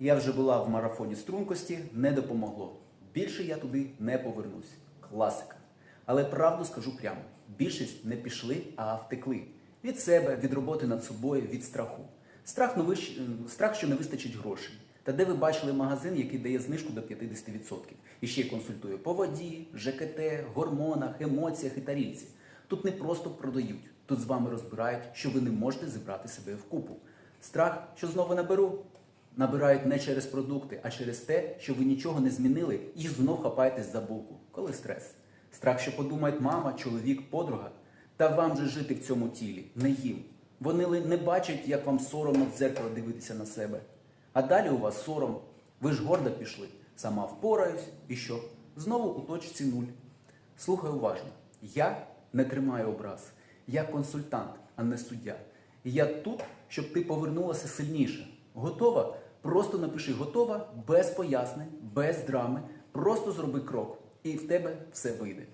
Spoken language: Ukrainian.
Я вже була в марафоні стрункості, не допомогло. Більше я туди не повернусь. Класика. Але правду скажу прямо: більшість не пішли, а втекли. Від себе, від роботи над собою, від страху. Страх, не вищ- е, страх, що не вистачить грошей. Та де ви бачили магазин, який дає знижку до 50%? І ще й консультує по воді, ЖКТ, гормонах, емоціях і тарілці. Тут не просто продають, тут з вами розбирають, що ви не можете зібрати себе в купу. Страх, що знову наберу, набирають не через продукти, а через те, що ви нічого не змінили і знов хапаєтесь за булку. Коли стрес. Страх, що подумають мама, чоловік, подруга. Та вам же жити в цьому тілі, не їм. Вони не бачать, як вам соромно в дзеркало дивитися на себе. А далі у вас сором. Ви ж гордо пішли. Сама впораюсь і що? Знову у точці нуль. Слухай уважно. Я не тримаю образ. Я консультант, а не суддя. Я тут, щоб ти повернулася сильніше. Готова? Просто напиши готова без пояснень, без драми. Просто зроби крок, і в тебе все вийде.